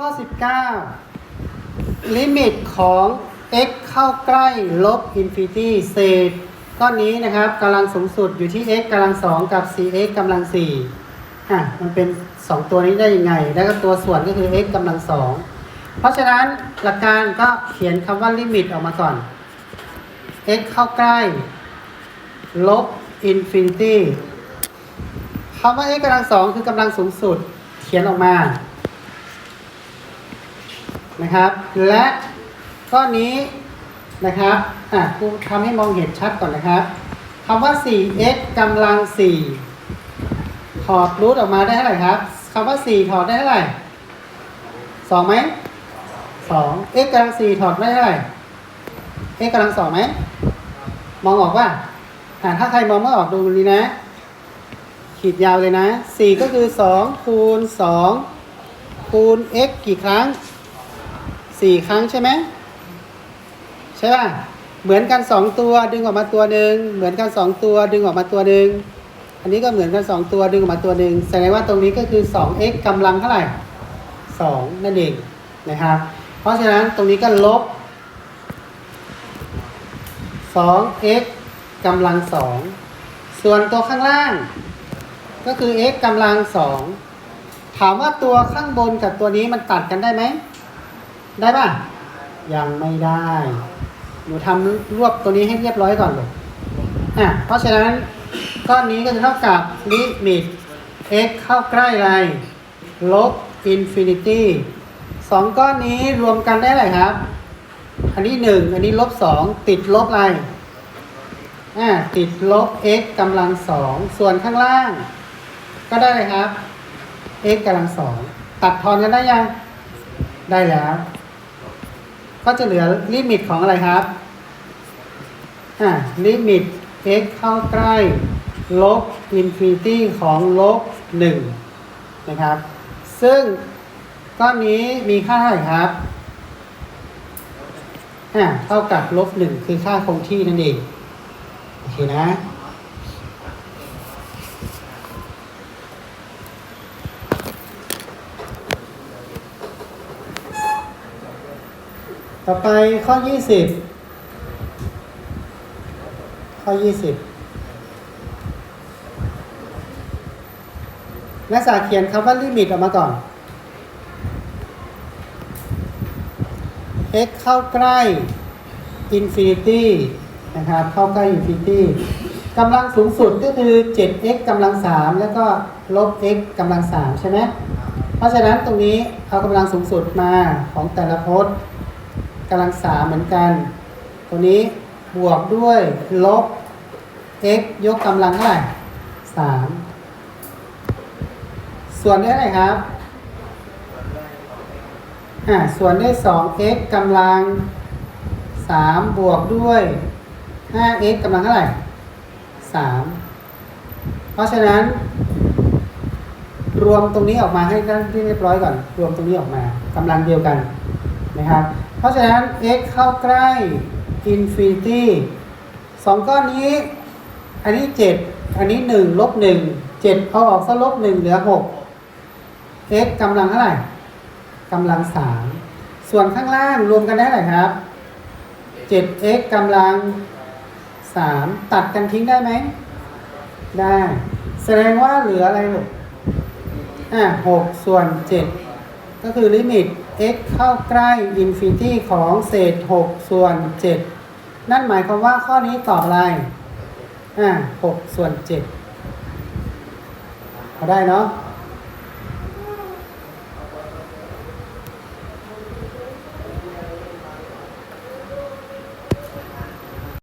ข้อ 19 ลิมิตของ x เข้าใกล้ลบอินฟินิตี้เศษก้อนนี้นะครับกำลังสูงสุดอยู่ที่ x กำลังสองกับ 4x กำลังสี่อะมันเป็น 2 ตัวนี้ได้ยังไง แล้วก็ตัวส่วนก็คือ x กำลังสองเพราะฉะนั้นหลักการก็เขียนคำว่าลิมิตออกมาก่อน x เข้าใกล้ ลบอินฟินิตี้คำว่า x กำลังสองคือกำลังสูงสุด เขียนออกมา นะครับ และก้อนนี้นะครับอะครูทำให้มองเห็นชัดก่อนนะครับคำว่า 4x กำลัง 4 ถอดรูทออกมาได้เท่าไหร่ครับคำว่า 4 ถอดได้เท่าไหร่2ไหม2 x กำลัง 4 ถอดได้เท่าไหร่ x กำลัง2ไหมมองออกว่าอ่าถ้าใครมองไม่ออกดูนี้นะ ขีดยาวเลยนะ 4 ก็คือ 2 คูณ 2 คูณ x กี่ครั้ง 4ครั้งใช่ไหมใช่ป่ะเหมือนกัน2ตัวดึงออกมาตัวหนึ่งเหมือนกัน2ตัวดึงออกมาตัวหนึ่งอันนี้ก็เหมือนกัน2ตัวดึงออกมาตัวหนึ่งแสดงว่าตรงนี้ก็คือ 2x กำลังเท่าไหร่ 2 นั่นเองนะครับเพราะฉะนั้นตรงนี้ก็ลบ 2x กำลัง 2 ส่วนตัวข้างล่าง ก็คือ x กำลัง 2 ถามว่าตัวข้างบนกับตัวนี้มันตัดกันได้ไหม ได้ป่ะ ยังไม่ได้หนูทำรวบตัวนี้ให้เรียบร้อยก่อนเลยอะเพราะฉะนั้นก้อนนี้ก็จะเท่ากับลิมิต x เข้าใกล้อะไรลบอินฟินิตี้สองก้อนนี้รวมกันได้อะไรครับ อันนี้หนึ่งอันนี้ลบสองติดลบอะไรอ่าติดลบ x กำลังสองส่วนข้างล่าง ก็ได้เลยครับ x กำลังสองตัดทอนกันได้ยัง ได้แล้ว ก็จะเหลือลิมิตของอะไรครับอ่าลิมิต x เข้าใกล้ลบอินฟินิตี้ของลบหนึ่งนะครับ ซึ่งก้อนนี้มีค่าเท่าไหร่ครับอ่าเท่ากับลบหนึ่งคือค่าคงที่นั่นเอง โอเคนะ ต่อไปข้อ20ข้อ20นักศึกษาเขียนคำว่าลิมิตออกมาก่อน x เข้าใกล้ infinity นะครับ เข้าใกล้ infinity กำลังสูงสุดก็คือ 7x กำลัง 3 แล้วก็ลบ x กำลัง 3 ใช่ไหมเพราะฉะนั้นตรงนี้เอากำลังสูงสุดมาของแต่ละพจน์ กำลัง3เหมือนกันตรงนี้บวกด้วยลบ x ยกกำลังเท่าไหร่3ส่วนได้เท่าไหร่ครับอ่าส่วนได้ 2x กำลัง3บวกด้วย 5x กำลังเท่าไหร่3เพราะฉะนั้น รวมตรงนี้ออกมาให้ได้เรียบร้อยก่อน รวมตรงนี้ออกมากำลังเดียวกัน นะครับ เพราะฉะนั้น x เข้าใกล้ infinity สองก้อนนี้ อันนี้ 7 อันนี้ 1 ลบ 1 7 เอาออกซะลบ 1 เหลือ 6 x กำลังเท่าไหร่กำลัง 3 ส่วนข้างล่างรวมกันได้เท่าไหร่ครับ 7x กำลัง 3 ตัดกันทิ้งได้ไหม ได้ แสดงว่าเหลืออะไรลูกอะ6ส่วน 7 ก็คือลิมิต x เข้าใกล้อินฟินิตี้ของเศษ 6 ส่วน 7 นั่นหมายความว่าข้อนี้ตอบอะไรอ่า6ส่วน7พอได้เนาะ